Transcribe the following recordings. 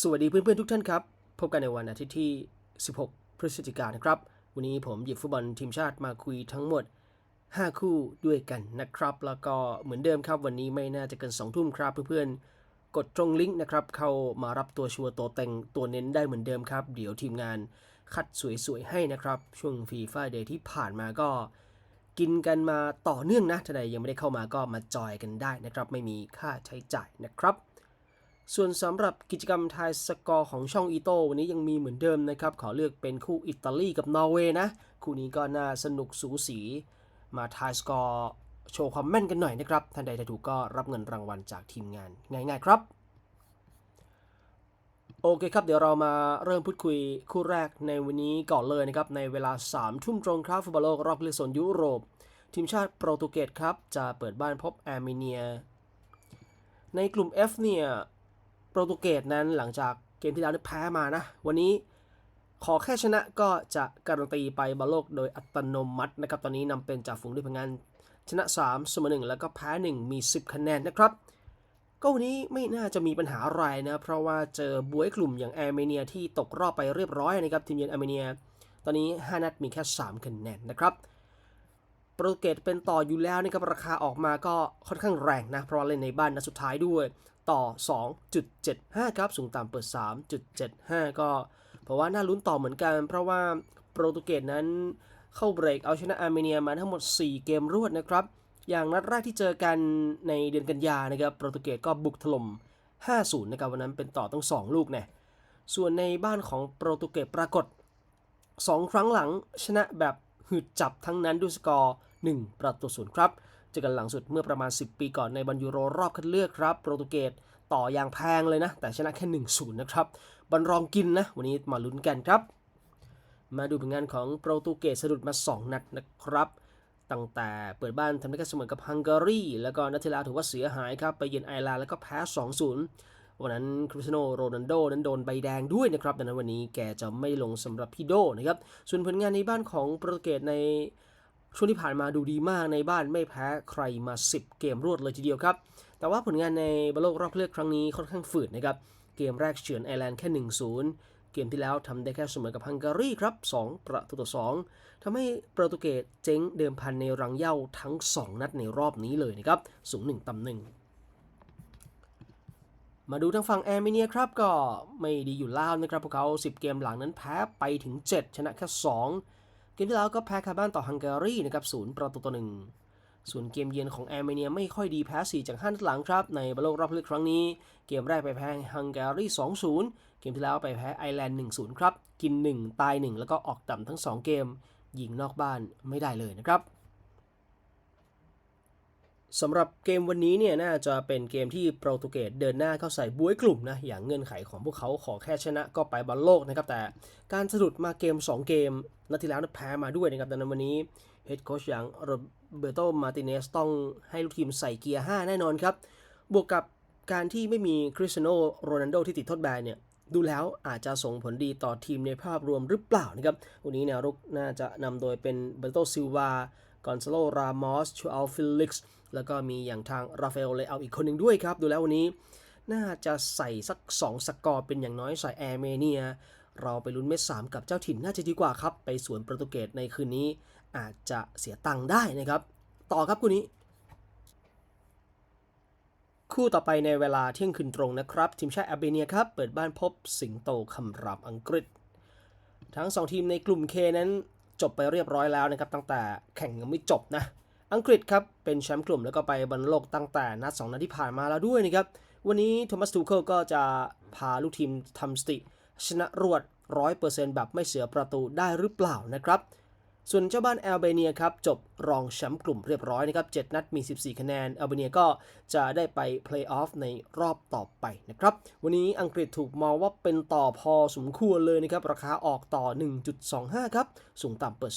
สวัสดีเพื่อนๆทุกท่านครับ พบกันในวันอาทิตย์ที่ 16 พฤศจิกายนครับ วันนี้ผมหยิบฟุตบอลทีมชาติมาคุยทั้งหมด 5 คู่ด้วยกันนะครับ แล้วก็เหมือนเดิมครับ วันนี้ไม่น่าจะเกิน 2 ทุ่มครับเพื่อนๆ กดตรงลิงก์นะครับ เข้ามารับตัวชัวร์ตัวเต็งตัวเน้นได้เหมือนเดิมครับ เดี๋ยวทีมงานคัดสวยๆให้นะครับ ช่วงฟีฟ่าเดย์ที่ผ่านมาก็ กินกันมาต่อเนื่องนะท่านใดยังไม่ได้เข้ามาก็มาจอยกันได้นะครับ ไม่มีค่าใช้จ่ายนะครับ ส่วนสำหรับกิจกรรมทายสกอร์ของช่องอีโต้วันนี้ยังมีเหมือนเดิมนะครับ ขอเลือกเป็นคู่อิตาลีกับนอร์เวย์นะ คู่นี้ก็น่าสนุกสูสี มาทายสกอร์โชว์ความแม่นกันหน่อยนะครับ ท่านใดทาถูกก็รับเงินรางวัลจากทีมงานง่ายๆครับ โอเคครับ เดี๋ยวเรามาเริ่มพูดคุยคู่แรกในวันนี้ก่อนเลยนะครับ ในเวลา3ทุ่มตรงครับฟุตบอลโลกรอบคัดเลือกโซนยุโรป ทีมชาติโปรตุเกสครับจะเปิดบ้านพบอาร์เมเนีย ในกลุ่ม F เนี่ย โปรตุเกสนั้นหลังจากเกมที่แล้วได้แพ้มานะ วันนี้ขอแค่ชนะก็จะการันตีไปบอลโลกโดยอัตโนมัตินะครับ ตอนนี้นำเป็นจ่าฝูงด้วยผลงาน ชนะ 3 เสมอ1แล้วก็แพ้ 1 มี 10 คะแนนนะครับ ก็วันนี้ไม่น่าจะมีปัญหาอะไรนะ เพราะว่าเจอบวยกลุ่มอย่างแอร์เมเนียที่ตกรอบไปเรียบร้อยนะครับทีมเยือนอาร์เมเนีย ตอนนี้ 5 นัดมีแค่ 3 คะแนนนะครับโปรตุเกสเป็นต่ออยู่แล้วนะครับราคาออกมาก็ค่อนข้างแรงนะ เพราะว่าเล่นในบ้านนัดสุดท้ายด้วย ต่อ 2.75 ครับ สูงต่ำเปิด 3.75 ก็ เพราะว่าน่าลุ้นต่อเหมือนกัน เพราะว่าโปรตุเกสนั้นเข้าเบรกเอาชนะอาร์เมเนียมาทั้งหมด 4 เกมรวดนะครับ อย่างนัดแรกที่เจอกันในเดือนกันยานะครับโปรตุเกสก็บุกถล่ม 5-0 นะครับวันนั้นเป็นต่อตั้ง 2 ลูกเนี่ยส่วนในบ้านของโปรตุเกสปรากฏ 2 ครั้งหลังชนะแบบหืดจับทั้งนั้นด้วยสกอร์ 1 ประตูศูนย์ครับ เจอกันหลังสุดเมื่อประมาณ 10 ปีก่อนในบอลยูโรรอบคัดเลือกครับ โปรตุเกสต่ออย่างแพงเลยนะ แต่ชนะแค่ 1-0 นะครับบอลรองกินนะ วันนี้มาลุ้นกันครับ มาดูผลงานของโปรตุเกสสะดุดมา 2 นัดนะครับ ตั้งแต่เปิดบ้านทำได้แค่เสมอกับฮังการี แล้วก็นัที่แล้วถือว่าเสียหายครับ ไปเยือนไอร์แลนด์แล้วก็แพ้ 2-0 วันนั้นคริสเตียโนโรนัลโดนั้นโดนใบแดงด้วยนะครับ ดังนั้นวันนี้แกจะไม่ลงสำหรับพี่โดนะครับ ส่วนผลงานในบ้านของโปรตุเกสใน ช่วงที่ผ่านมาดูดีมากในบ้านไม่แพ้ใครมา 10 เกมรวดเลยทีเดียวครับ แต่ว่าผลงานในบอลโลกรอบเลือกครั้งนี้ค่อนข้างฝืดนะครับ เกมแรกเฉือนไอร์แลนด์แค่ 1-0 เกมที่แล้วทำได้แค่เสมอกับฮังการีครับ 2 ประตูต่อ 2ทำให้โปรตุเกสเจ๊งเดิมพันในรังเหย้าทั้ง 2 นัดในรอบนี้เลยนะครับ สูง 1ต่ำหนึ่งมาดูทางฝั่งแอร์เมเนียครับก็ไม่ดีอยู่แล้วนะครับพวกเขา 10 เกมหลังนั้นแพ้ไปถึง 7 ชนะแค่ 2 เกมที่แล้วก็แพ้คาบ้านต่อฮังการีนะครับ0ประตูต่อ1ส่วนเกมเยือนของแอร์เมเนียไม่ค่อยดีแพ้ 4 จาก5นัดหลังครับ ในบอลโลกรอบเลือกครั้งนี้ เกมแรกไปแพ้ฮังการี 2-0 เกมที่แล้วไปแพ้ไอร์แลนด์ 1-0 ครับ กิน 1 ตาย 1 แล้วก็ออกต่ำทั้ง 2 เกม ยิงนอกบ้านไม่ได้เลยนะครับ สำหรับเกมวันนี้เนี่ยน่าจะเป็นเกมที่โปรตุเกสเดินหน้าเข้าใส่บุ้ยกลุ่มนะอย่างเงื่อนไขของพวกเขาขอแค่ชนะก็ไปบอลโลกนะครับแต่การสะดุดมาเกม 2 เกมนัดที่แล้วนะแพ้มาด้วยนะครับดังนั้นวันนี้เฮดโค้ชอย่างโรเบโตมาติเนสต้องให้ลูกทีมใส่เกียร์ 5 แน่นอนครับ บวกกับการที่ไม่มีคริสเตียโนโรนัลโดที่ติดโทษแบนเนี่ยดูแล้วอาจจะส่งผลดีต่อทีมในภาพรวมหรือเปล่านะครับวันนี้แนวรุกน่าจะนำโดยเป็นเบโตซิลวากอนซาโลรามอสชูอัลฟิลิกซ์ แล้วก็มีอย่างทางราฟาเอลเลอาอีกคนหนึ่งด้วยครับ ดูแล้ววันนี้ น่าจะใส่สัก 2 สกอร์เป็นอย่างน้อยใส่แอร์เมเนีย เราไปลุ้นเม็ดสามกับเจ้าถิ่นน่าจะดีกว่าครับ ไปสวนโปรตุเกสในคืนนี้อาจจะเสียตังค์ได้นะครับ ต่อครับคู่นี้ คู่ต่อไปในเวลาเที่ยงคืนตรงนะครับ ทีมชาติอาร์เบเนียครับ เปิดบ้านพบสิงโตคำรามอังกฤษ ทั้ง 2 ทีมในกลุ่ม K นั้นจบไปเรียบร้อยแล้วนะครับ ตั้งแต่แข่งยังไม่จบนะ อังกฤษครับเป็นแชมป์กลุ่มแล้วก็ไปบอลโลกตั้งแต่นัด2นัดที่ผ่านมาแล้วด้วยนะครับ วันนี้โทมัสทูเคิลก็จะพาลูกทีมทำสถิติ ชนะรวด 100%แบบไม่เสียประตูได้หรือเปล่านะครับ ส่วนเจ้าบ้านแอลเบเนียครับจบรองแชมป์กลุ่มเรียบร้อยนะครับ 7 นัดมี 14 คะแนนแอลเบเนียก็จะได้ไปเพลย์ออฟในรอบต่อไปนะครับ วันนี้อังกฤษถูกมองว่าเป็นต่อพอสมควรเลยนะครับ ราคาออกต่อ 1.25 ครับ สูงต่ำเปิด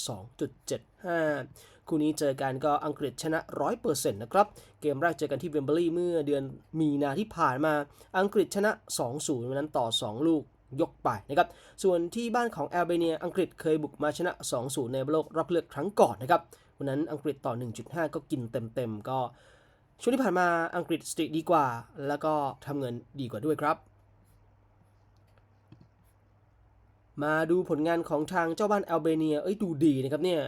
2.75 คู่นี้เจอกันก็อังกฤษชนะ 100%นะครับ เกมแรกเจอกันที่เวมเบลีย์เมื่อเดือนมีนาที่ผ่านมา อังกฤษชนะ 2-0วันนั้นต่อ 2 ลูกยกไปนะครับ ส่วนที่บ้านของแอลเบเนีย อังกฤษเคยบุกมาชนะ 2-0 ในโลกรอบเลือกครั้งก่อนนะครับ วันนั้นอังกฤษต่อ 1.5 ก็กินเต็มๆ ก็ ช่วงที่ผ่านมาอังกฤษสถิติดีกว่า แล้วก็ทำเงินดีกว่าด้วยครับ มาดูผลงานของทางเจ้าบ้านแอลเบเนีย เอ้ยดูดีนะครับเนี่ย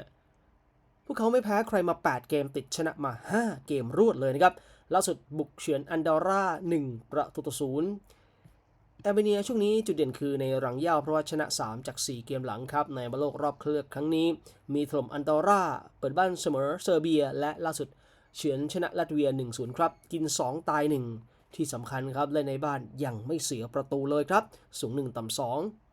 พวกเขาไม่แพ้ใครมา 8 เกมติดชนะมา 5 เกมรวดเลยนะครับ ล่าสุดบุกเฉือนอันดอร่า 1 ประตูต่อศูนย์แอลเบเนียช่วงนี้จุดเด่นคือในรังยาวเพราะว่าชนะ 3 จาก 4 เกมหลังครับ ในบอลโลกรอบเคลือกครั้งนี้ มีถล่มอันดอร่า เปิดบ้านเสมอเซอร์เบีย และล่าสุดเฉือนชนะลัตเวีย 1-0 ครับ กิน 2 ตาย 1 ที่สำคัญครับเล่นในบ้านยังไม่เสียประตูเลยครับ สูง 1 ต่ำ2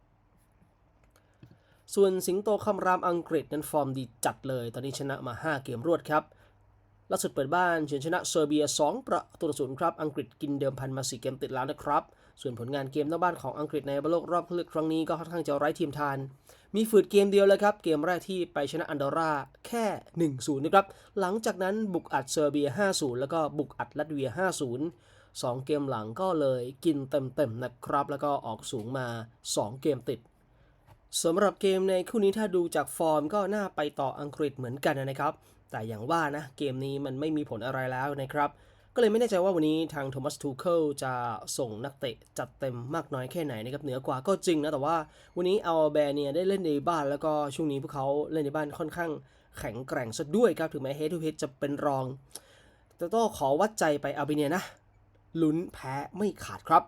ส่วนสิงโตคำรามอังกฤษนั้นฟอร์มดีจัดเลย ตอนนี้ชนะมา 5 เกมรวดครับล่าสุดเปิดบ้านเฉือนชนะเซอร์เบีย 2 ประตูต่อศูนย์ครับ อังกฤษกินเดิมพันมา 4 เกมติดแล้วนะครับ ส่วนผลงานเกมนอกบ้านของอังกฤษในบอลโลกรอบคัดเลือกครั้งนี้ก็ค่อนข้างจะไร้ทีมทาน มีฝืดเกมเดียวเลยครับ เกมแรกที่ไปชนะอันดอร่าแค่ 1-0 นะครับ หลังจากนั้นบุกอัดเซอร์เบีย 5-0 แล้วก็บุกอัดลัตเวีย 5-0 2 เกมหลังก็เลยกินเต็มๆนะครับ แล้วก็ออกสูงมา 2 เกมติด สำหรับเกมในคู่นี้ถ้าดูจากฟอร์มก็น่าไปต่ออังกฤษเหมือนกันนะครับ แต่อย่างว่านะเกมนี้มันไม่มีผลอะไรแล้วนะครับ ก็เลยไม่แน่ใจว่าวันนี้ทางโทมัสทูเคิลจะส่งนักเตะจัดเต็มมากน้อยแค่ไหนนะครับเหนือกว่าก็จริงนะ แต่ว่าวันนี้อัลเบเนียได้เล่นในบ้านแล้วก็ช่วงนี้พวกเขาเล่นในบ้านค่อนข้างแข็งแกร่งซะด้วยครับถึงแม้เฮดทูเฮดจะเป็นรองแต่ต้องขอวัดใจไปอัลเบเนียนะลุ้นแพ้ไม่ขาดครับ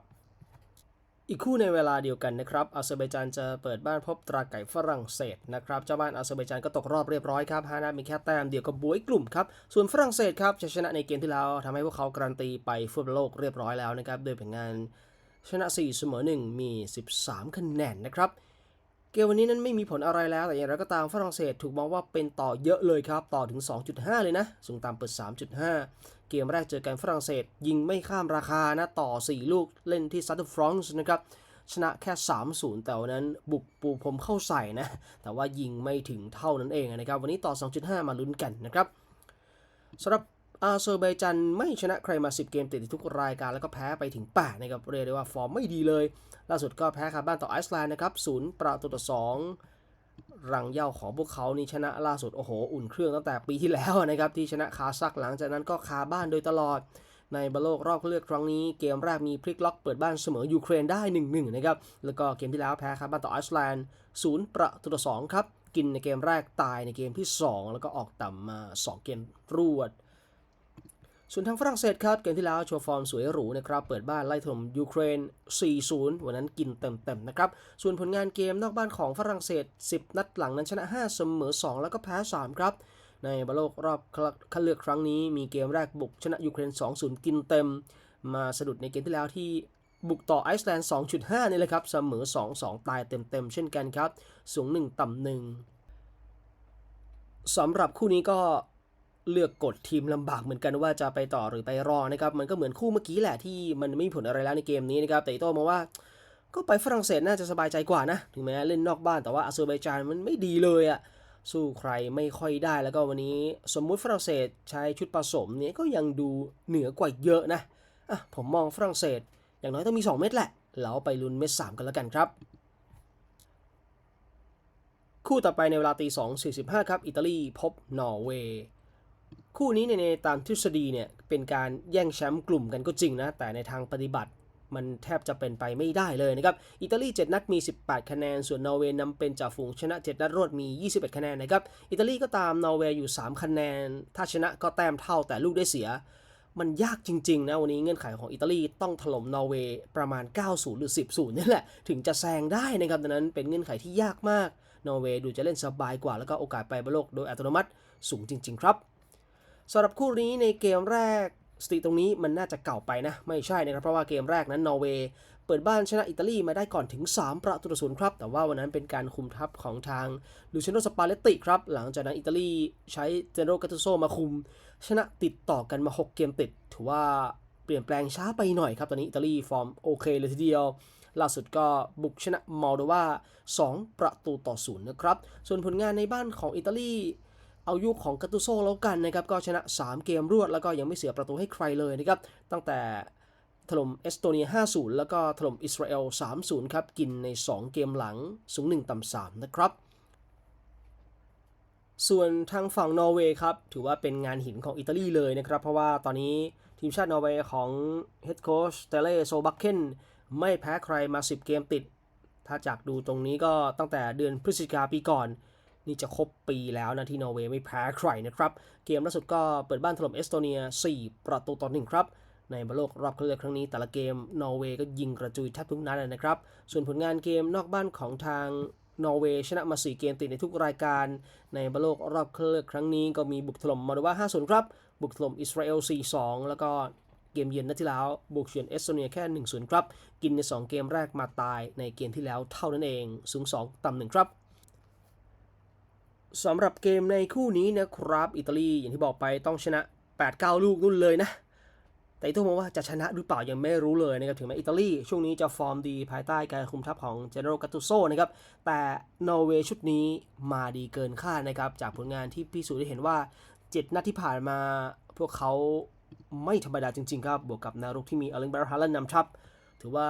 อีกคู่ในเวลาเดียวกันนะครับอาเซอร์ไบจานจะเปิดบ้านพบตราไก่ฝรั่งเศสนะครับเจ้าบ้านอาเซอร์ไบจานก็ตกรอบเรียบร้อยครับฮานามีแค่แต้มเดียวกับบวยกลุ่มครับส่วนฝรั่งเศสครับจะชนะในเกมที่แล้วทำให้พวกเขาการันตีไปฟุตบอลโลกเรียบร้อยแล้วนะครับโดยผลงานชนะ 4 เสมอ 1 มี 13 คะแนนนะครับ เกมวันนี้นั้นไม่มีผลอะไรแล้ว แต่อย่างไรก็ตามฝรั่งเศสถูกมองว่าเป็นต่อเยอะเลยครับ ต่อถึง 2.5 เลยนะ สูงตามเปิด 3.5 เกมแรกเจอกันฝรั่งเศส ยิงไม่ข้ามราคานะ ต่อ 4 ลูกเล่นที่ซัตเตอร์ฟรองส์นะครับ ชนะแค่ 3-0 แต่วันนั้นบุกปูพรมเข้าใส่นะ แต่ว่ายิงไม่ถึงเท่านั้นเองนะครับ วันนี้ต่อ 2.5 มาลุ้นกันนะครับสำหรับ อาเซอร์ไบจันไม่ชนะใครมา 10 เกมติดทุกรายการแล้วก็แพ้ไปถึง8นะครับเรียกได้ว่าฟอร์มไม่ดีเลย ล่าสุดก็แพ้คาบ้านต่อไอซ์แลนด์นะครับ0ประตูต่อ2รังเย่าของพวกเขานี่ชนะล่าสุดโอ้โหอุ่นเครื่องตั้งแต่ปีที่แล้วนะครับที่ชนะคาซักหลังจากนั้นก็คาบ้านโดยตลอดในบอลโลกรอบเลือกครั้งนี้เกมแรกมีพลิกล็อกเปิดบ้านเสมอยูเครนได้ 1-1 นะครับ แล้วก็เกมที่แล้วแพ้คาบ้านต่อไอซ์แลนด์0ประตูต่อ2ครับ กินในเกมแรกตายในเกมที่ 2 แล้วก็ออกต่ำมา 2 เกมรวด ส่วนทางฝรั่งเศสครับ เกมที่แล้วโชว์ฟอร์มสวยหรูนะครับ เปิดบ้านไล่ถล่มยูเครน 4-0 วันนั้นกินเต็มๆนะครับ ส่วนผลงานเกมนอกบ้านของฝรั่งเศส 10 นัดหลังนั้นชนะ 5 เสมอ 2 แล้วก็แพ้ 3 ครับ ในบอลโลกรอบคัดเลือกครั้งนี้ มีเกมแรกบุกชนะยูเครน 2-0 กินเต็ม มาสะดุดในเกมที่แล้วที่บุกต่อไอซ์แลนด์ 2.5 นี่แหละครับ เสมอ 2-2 ตายเต็มๆ เช่นกันครับ สูง 1 ต่ำ1สำหรับคู่นี้ก็ เลือกกดทีมลำบากเหมือนกันว่าจะไปต่อหรือไปรอนะครับมันก็เหมือนคู่เมื่อกี้แหละที่มันไม่มีผลอะไรแล้วในเกมนี้นะครับแต่อิโต้มองว่าก็ไปฝรั่งเศสน่าจะสบายใจกว่านะ ถึงแม้เล่นนอกบ้านแต่ว่าอาเซอร์ไบจานมันไม่ดีเลยอะสู้ใครไม่ค่อยได้แล้วก็วันนี้สมมุติฝรั่งเศสใช้ชุดผสมเนี่ยก็ยังดูเหนือกว่าเยอะนะอะผมมองฝรั่งเศส อย่างน้อยต้องมี 2 เม็ดแหละ แล้วไปลุ้นเม็ด3กันแล้วกันครับ คู่ต่อไปในเวลาตี2.45 ครับ อิตาลีพบนอร์เวย์ คู่นี้เนี่ยในตามทฤษฎีเนี่ยเป็นการแย่งแชมป์กลุ่มกันก็จริงนะ แต่ในทางปฏิบัติมันแทบจะเป็นไปไม่ได้เลยนะครับ อิตาลี 7 นัดมี 18 คะแนน ส่วนนอร์เวย์นำเป็นจ่าฝูงชนะ 7 นัดรวดมี 21 คะแนนนะครับ อิตาลีก็ตามนอร์เวย์อยู่ 3 คะแนน ถ้าชนะก็แต้มเท่าแต่ลูกได้เสีย มันยากจริงๆนะวันนี้เงื่อนไขของอิตาลีต้องถล่มนอร์เวย์ประมาณ 90 หรือ 10 0นี่แหละ ถึงจะแซงได้นะครับดังนั้นเป็นเงื่อนไขที่ยากมาก นอร์เวย์ดูจะเล่นสบายกว่าแล้วก็โอกาสไปบอลโลกโดยอัตโนมัติสูงจริง ๆ ครับ สำหรับคู่นี้ในเกมแรกสติตรงนี้มันน่าจะเก่าไปนะ ไม่ใช่นะครับ เพราะว่าเกมแรกนั้นนอร์เวย์เปิดบ้านชนะอิตาลีมาได้ก่อนถึง 3 ประตูต่อศูนย์ครับ แต่ว่าวันนั้นเป็นการคุมทัพของทางลูเชโนสปาเลตติครับ หลังจากนั้นอิตาลีใช้เจโรกาตุโซมาคุม ชนะติดต่อกันมา 6 เกมติด ถือว่าเปลี่ยนแปลงช้าไปหน่อยครับ ตอนนี้อิตาลีฟอร์มโอเคเลยทีเดียว ล่าสุดก็บุกชนะมอลโดวา2ประตูต่อศูนย์นะครับ ส่วนผลงานในบ้านของอิตาลี เอายุคของกาตุโซแล้วกันนะครับก็ชนะ 3 เกมรวดแล้วก็ยังไม่เสียประตูให้ใครเลยนะครับตั้งแต่ถล่มเอสโตเนีย 5-0 แล้วก็ถล่มอิสราเอล 3-0 ครับ กินใน 2 เกมหลัง สูง 1 ต่ำ 3 นะครับ ส่วนทางฝั่งนอร์เวย์ครับ ถือว่าเป็นงานหินของอิตาลีเลยนะครับ เพราะว่าตอนนี้ทีมชาตินอร์เวย์ของเฮดโค้ชเตเล่โซบักเคนไม่แพ้ใครมา 10 เกมติด ถ้าจากดูตรงนี้ก็ตั้งแต่เดือนพฤศจิกาปีก่อน นี่จะครบปีแล้วนะที่นอร์เวย์ไม่แพ้ใครนะครับ เกมล่าสุดก็เปิดบ้านถล่มเอสโตเนีย 4 ประตูต่อหนึ่งครับ ในบอลโลกรอบคัดเลือกครั้งนี้แต่ละเกมนอร์เวย์ก็ยิงกระจุยแทบทุกนัดเลยนะครับ ส่วนผลงานเกมนอกบ้านของทางนอร์เวย์ชนะมา 4 เกมติดในทุกรายการ ในบอลโลกรอบคัดเลือกครั้งนี้ก็มีบุกถล่มมาโดวา5-0 ครับ บุกถล่มอิสราเอล 4-2 แล้วก็เกมเยือนนัดที่แล้วบุกเฉือนเอสโตเนียแค่1-0 ครับ กินใน 2 เกมแรกมาตายในเกมที่แล้วเท่านั้นเอง สูง 2 ต่ำ1ครับ สำหรับเกมในคู่นี้นะครับ อิตาลีอย่างที่บอกไปต้องชนะ 8-9 ลูกนู่นเลยนะ แต่ต้องมองว่าจะชนะหรือเปล่ายังไม่รู้เลยนะครับถึงแม้อิตาลีช่วงนี้จะฟอร์มดีภายใต้การคุมทัพของเจเนอเรกาตูโซนะครับ แต่นอร์เวย์ชุดนี้มาดีเกินคาดนะครับ จากผลงานที่พิสูจน์ได้เห็นว่า 7 นัดที่ผ่านมาพวกเขาไม่ธรรมดาจริง ๆ ครับ บวกกับนวรุกที่มีอเลนเบรฮาลันนำทัพ ถือว่า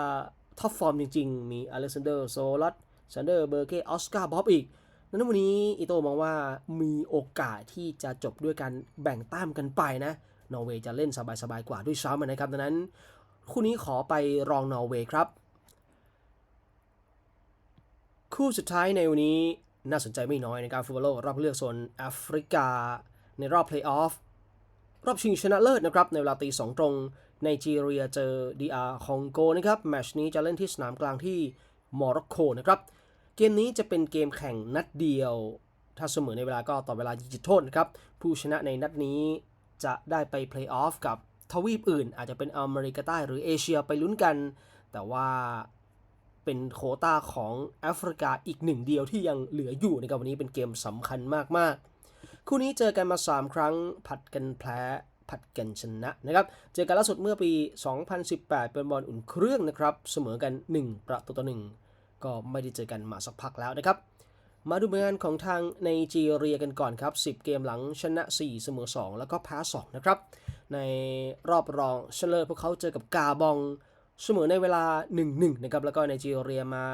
ท็อปฟอร์มจริง ๆ มีอเล็กซานเดอร์โซลัสซันเดอร์เบอร์เกออสการ์บ๊อบอีก นั้นวันนี้อิโตมองว่ามีโอกาสที่จะจบด้วยการแบ่งแต้มกันไปนะ นอร์เวย์จะเล่นสบายๆกว่าด้วยซ้ำนะครับดังนั้น คู่นี้ขอไปรองนอร์เวย์ครับ คู่สุดท้ายในวันนี้น่าสนใจไม่น้อยในการฟุตบอลโลกรอบเลือกโซนแอฟริกา ในรอบเพลย์ออฟรอบชิงชนะเลิศนะครับ ในเวลาตีสองตรงไนจีเรียเจอดีอาร์คองโกนะครับแมชนี้จะเล่นที่สนามกลางที่โมร็อกโกนะครับ เกมนี้จะเป็นเกมแข่งนัดเดียว ถ้าเสมอในเวลาก็ต่อเวลายิงจุดโทษนะครับ ผู้ชนะในนัดนี้จะได้ไปเพลย์ออฟกับทวีปอื่น อาจจะเป็นอเมริกาใต้หรือเอเชียไปลุ้นกัน แต่ว่าเป็นโควต้าของแอฟริกาอีกหนึ่งเดียวที่ยังเหลืออยู่นะครับวันนี้เป็นเกมสำคัญมากๆ คู่นี้เจอกันมา 3 ครั้งผัดกันแพ้ผัดกันชนะนะครับ เจอกันล่าสุดเมื่อปี 2018 เป็นบอลอุ่นเครื่องนะครับ เสมอกัน 1 ประตูต่อ1 ก็ไม่ได้เจอกันมาสักพักแล้วนะครับ มาดูผลงานของทางในจีเรียกันก่อนครับ 10 เกมหลังชนะ 4 เสมอ 2 แล้วก็แพ้ 2 นะครับ ในรอบรองชนะเลิศพวกเขาเจอกับกาบองเสมอในเวลา 1-1 นะครับ แล้วก็ในจีเรียมา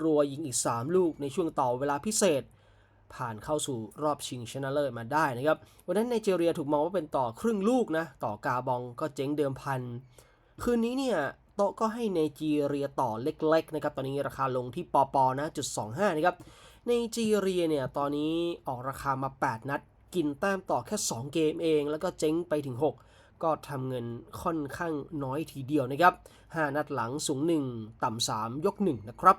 รัวยิงอีก 3 ลูกในช่วงต่อเวลาพิเศษ ผ่านเข้าสู่รอบชิงชนะเลิศมาได้นะครับ วันนั้นไนจีเรียถูกมองว่าเป็นต่อครึ่งลูกนะ ต่อกาบองก็เจ๊งเดิมพัน คืนนี้เนี่ย โต๊ะก็ให้ไนจีเรียต่อเล็กๆนะครับตอนนี้ราคาลงที่ปอปอนะจุด25นะครับในจีเรียเนี่ยตอนนี้ออกราคามา 8 นัด กินแต้มต่อแค่ 2 เกมเอง แล้วก็เจ๊งไปถึง 6 ก็ทำเงินค่อนข้างน้อยทีเดียวนะครับ 5 นัดหลังสูง 1 ต่ำ 3 ยก 1 นะครับ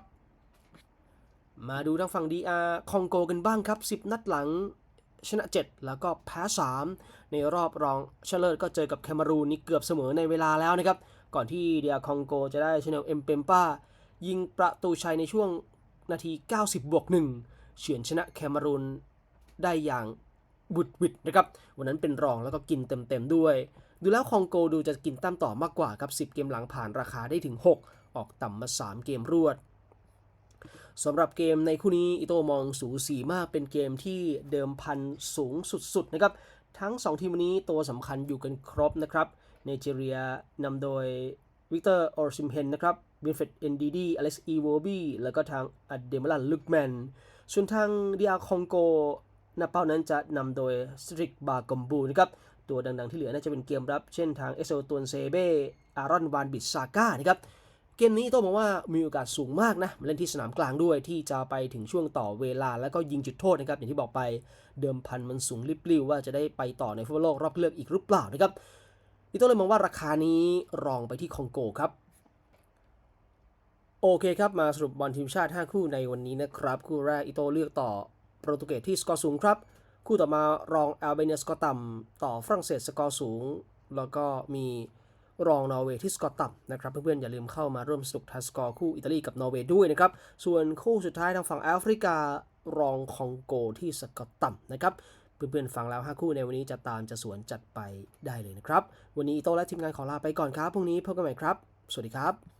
มาดูทางฝั่ง DR คองโกกันบ้างครับ 10 นัดหลังชนะ 7 แล้วก็แพ้ 3 ในรอบรองชนะเลิศก็เจอกับแคมารูนนี่เกือบเสมอในเวลาแล้วนะครับ ก่อนที่ DR คองโกจะได้ชาแนลเอ็มเปมป้ายิงประตูชัยในช่วงนาที 90 บวก1เฉือนชนะแคมารูนได้อย่างบุดวิดนะครับ วันนั้นเป็นรองแล้วก็กินเต็มๆด้วย ดูแล้วคองโกดูจะกินแต้มต่อมากกว่าครับ10 เกมหลังผ่านราคาได้ถึง 6 ออกต่ำมา 3 เกมรวดสำหรับเกมในคู่นี้อิโตมองสูสีมากเป็นเกมที่เดิมพันสูงสุดๆนะครับ ทั้ง 2 ทีมนี้ตัวสำคัญอยู่กันครบนะครับ นจีเรียนำโดยวิกเตอร์ออร์ซิมเฮนนะครับวินเฟดเอนดีดีอเล็กซ์อีโวบีแล้วก็ทางอเดมลันลุกแมนส่วนทางดีอาคองโกหน้าเป้านั้นจะนำโดยสตริกบากอมบูนะครับตัวดังๆที่เหลือน่าจะเป็นเกมรับ เช่นทางเอโซตวนเซเบอารอนวานบิดซาก้านะครับเกมนี้ต้องบอกว่ามีโอกาสสูงมากนะเล่นที่สนามกลางด้วยที่จะไปถึงช่วงต่อเวลา แล้วก็ยิงจุดโทษนะครับอย่างที่บอกไปเดิมพันมันสูงริบลิ่วว่าจะได้ไปต่อในฟุตบอลโลกรอบเลือกอีกหรือเปล่านะครับ อีโต้เลยมองว่าราคานี้รองไปที่คองโกครับโอเคครับ มาสรุปบอลทีมชาติ 5 คู่ในวันนี้นะครับ คู่แรกอิโตเลือกต่อโปรตุเกสที่สกอร์สูงครับ คู่ต่อมารองแอลเบเนียสกอร์ต่ำต่อฝรั่งเศสสกอร์สูง แล้วก็มีรองนอร์เวย์ที่สกอร์ต่ำนะครับ เพื่อนๆ อย่าลืมเข้ามาร่วมสนุกทายสกอร์คู่อิตาลีกับนอร์เวย์ด้วยนะครับ ส่วนคู่สุดท้ายทางฝั่งแอฟริการองคองโกที่สกอร์ต่ำนะครับ เพื่อนๆฟังแล้ว5คู่ในวันนี้จะตามจะสวนจัดไปได้เลยนะครับ วันนี้อิโตและทีมงานขอลาไปก่อนครับพรุ่งนี้พบกันใหม่ครับ สวัสดีครับ